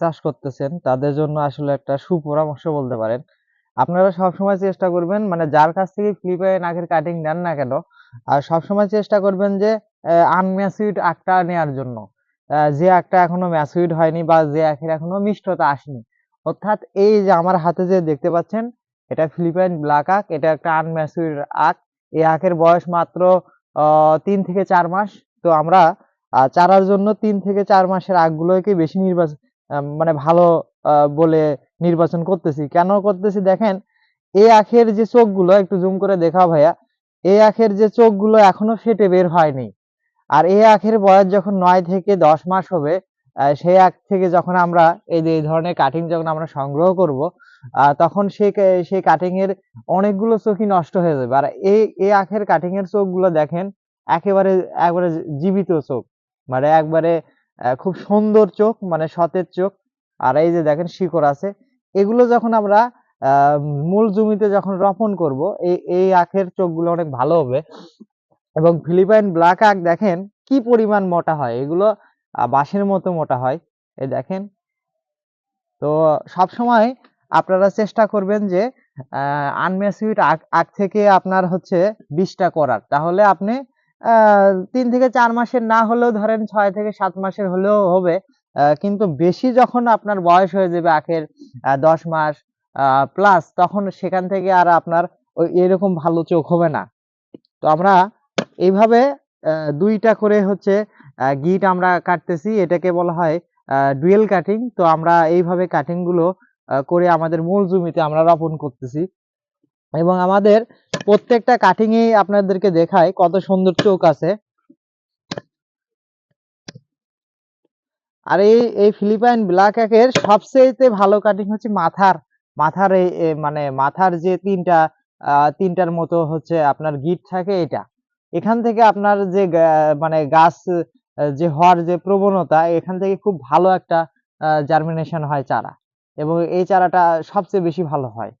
চাষ করতেছেন, তাদের জন্য আসলে একটা সুপরামর্শ বলতে পারেন। আপনারা সবসময় চেষ্টা করবেন মানে যার কাছ থেকে ফিলিপাইন আখের কাটিং নেন না কেন আর সবসময় চেষ্টা করবেন যে আনম্যাসিড আখটা নেওয়ার জন্য। যে আখটা এখনও ম্যাসিড হয়নি বা যে আখের এখনও মিষ্টতা আসেনি। অর্থাৎ এই যে আমার হাতে যে দেখতে পাচ্ছেন, এটা ফিলিপাইন ব্ল্যাক আখ, এটা একটা আনম্যাসিড আখ। এই আখের বয়স মাত্র তিন থেকে চার মাস। তো আমরা চারার জন্য তিন থেকে চার মাসের আখগুলোকে বেশি নির্বাচন মানে ভালো বলে নির্বাচন করতেছি। কেন করতেছি? দেখেন, এই আখের যে চোখগুলো, একটু জুম করে দেখাও ভাইয়া, এই আখের যে চোখগুলো এখনও ফেটে বের হয়নি। আর এই আখের বয়স যখন নয় থেকে দশ মাস হবে সেই আখ থেকে যখন আমরা এই যে ধরনের কাটিং যখন আমরা সংগ্রহ করব তখন সেই সেই কাটিং এর অনেকগুলো চোখই নষ্ট হয়ে যাবে। আর এই এই আখের কাটিং এর চোখগুলো দেখেন, একেবারে, একবারে জীবিত চোখ। মানে একবারে খুব সুন্দর চোখ মানে সতের চোখ। আর এই যে দেখেন শিকড় আছে। এগুলো যখন আমরা মূল জমিতে যখন রোপণ করব এই এই আখের চোখগুলো অনেক ভালো হবে। এবং ফিলিপাইন ব্ল্যাক আখ দেখেন কি পরিমাণ মোটা হয়। এগুলো বাঁশের মতো মোটা হয়। এই দেখেন। তো সব সময় আপনারা চেষ্টা করবেন যে আনম্যাসিউড আখ আখ থেকে আপনার হচ্ছে বীজটা করার। তাহলে আপনি তিন থেকে চার মাসের না হলেও ধরেন ছয় থেকে সাত মাসের হলেও হবে। কিন্তু বেশি যখন আপনার বয়স হয়ে যাবে আখের দশ মাস প্লাস তখন সেখান থেকে আর আপনার ওই এরকম ভালো চোখ হবে না। তো আমরা এইভাবে দুইটা করে হচ্ছে গিট আমরা কাটতেছি। এটাকে বলা হয় ডুয়েল কাটিং। তো আমরা এইভাবে কাটিংগুলো আহ, করে আমাদের মূল জমিতে আমরা রোপণ করতেছি। এবং আমাদের প্রত্যেকটা কাটিং এ আপনাদেরকে দেখায় কত সুন্দর চোখ আছে। আর এই এই ফিলিপাইন ব্ল্যাক একের সবচেয়ে ভালো কাটিং হচ্ছে মাথার। মাথার এই মানে মাথার যে তিনটা তিনটার মতো হচ্ছে আপনার গিট থাকে এটা। এখান থেকে আপনার যে মানে গাছ যে হওয়ার যে প্রবণতা, এখান থেকে খুব ভালো একটা জার্মিনেশন হয় চারা। এবং এই চারাটা সবচেয়ে বেশি ভালো হয়।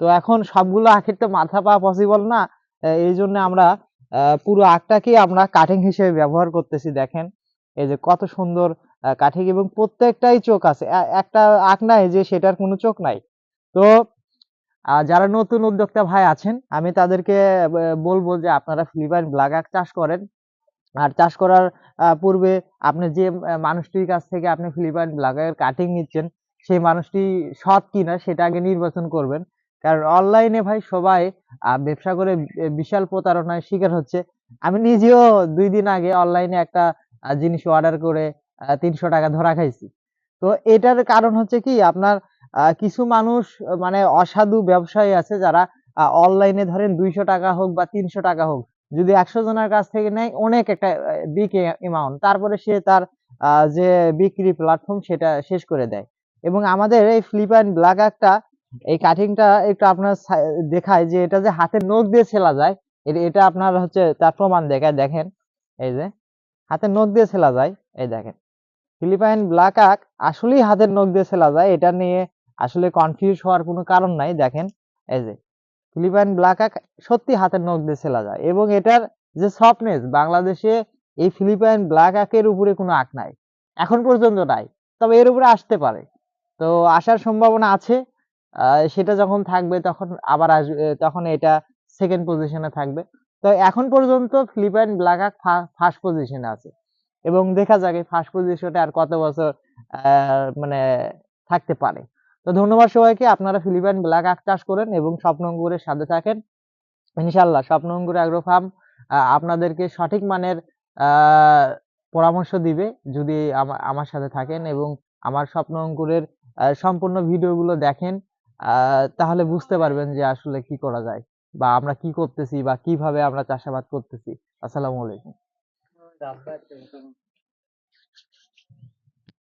তো এখন সবগুলো আখের তো মাথা পাওয়া পসিবল না এই জন্য আমরা পুরো আখটাকেই আমরা কাটিং হিসেবে ব্যবহার করতেছি, দেখেন। এই যে কত সুন্দর কাঠিং এবং প্রত্যেকটাই চোখ আছে। একটা আখ নাই যে সেটার কোনো চোখ নাই। তো যারা নতুন উদ্যোক্তা ভাই আছেন, আমি তাদেরকে বলব যে আপনারা ফিলিপাইন ব্ল্যাক আখ চাষ করেন। আর চাষ করার পূর্বে আপনি যে মানুষটির কাছ থেকে আপনি ফিলিপাইন ব্ল্যাক আখের কাটিং নিচ্ছেন, সেই মানুষটি সৎ কিনা সেটা আগে নির্বাচন করবেন। কারণ অনলাইনে ভাই সবাই ব্যবসা করে বিশাল প্রতারণার শিকার হচ্ছে। আমি নিজেও দুই দিন আগে অনলাইনে একটা জিনিস অর্ডার করে তিনশো টাকা ধরা খাইছি। তো এটার কারণ হচ্ছে কি, আপনার কিছু মানুষ মানে অসাধু ব্যবসায়ী আছে যারা অনলাইনে ধরেন দুইশো টাকা হোক বা তিনশো টাকা হোক, যদি একশো জনের কাছ থেকে নেয়, অনেক একটা বিগ অ্যামাউন্ট তারপরে সে তার যে বিক্রি প্ল্যাটফর্ম সেটা শেষ করে দেয়। এবং আমাদের এই ফ্লিপাইন ব্ল্যাক একটা এই কাটিংটা একটু আপনার দেখায় যে এটা যে হাতের নখ দিয়ে ছেলা যায় এটা আপনার হচ্ছে তার প্রমাণ দেখায়, দেখেন, এই যে, হাতের নখ দিয়ে ছেলা যায়, এই দেখেন। ফিলিপাইন ব্ল্যাক আক আসলেই হাতের নখ দিয়ে ছেলা যায়, এটা নিয়ে আসলে কনফিউজ হওয়ার কোনো কারণ নাই, দেখেন, এই যে। ফিলিপাইন ব্ল্যাক আখ সত্যি হাতের নখ দিয়ে ছেলা যায়, এবং এটার যে সফটনেস বাংলাদেশে এই ফিলিপাইন ব্ল্যাক আখের উপরে কোনো আঁক নাই, এখন পর্যন্ত নাই, তবে এর উপরে আসতে পারে। তো আসার সম্ভাবনা আছে সেটা যখন থাকবে তখন আবার আসবে তখন এটা সেকেন্ড পজিশনে থাকবে। তো এখন পর্যন্ত ফিলিপাইন ব্ল্যাক ফার্স্ট পজিশনে আছে। এবং দেখা যাক এই ফার্স্ট পজিশনে আর কত বছর মানে থাকতে পারে। তো ধন্যবাদ সবাইকে আপনারা ফিলিপাইন ব্ল্যাক আখ চাষ করেন এবং স্বপ্ন অঙ্গুরের সাথে থাকেন। ইনশাল্লাহ স্বপ্ন অঙ্গুর অ্যাগ্রো ফার্ম আপনাদেরকে সঠিক মানের পরামর্শ দিবে যদি আমা- আমার সাথে থাকেন এবং আমার স্বপ্ন অঙ্কুরের আহ, সম্পূর্ণ ভিডিওগুলো দেখেন। তাহলে বুঝতে পারবেন যে আসলে কি করা যায় বা আমরা কি করতেছি বা কীভাবে আমরা চাষাবাদ করতেছি। আসসালামু আলাইকুম।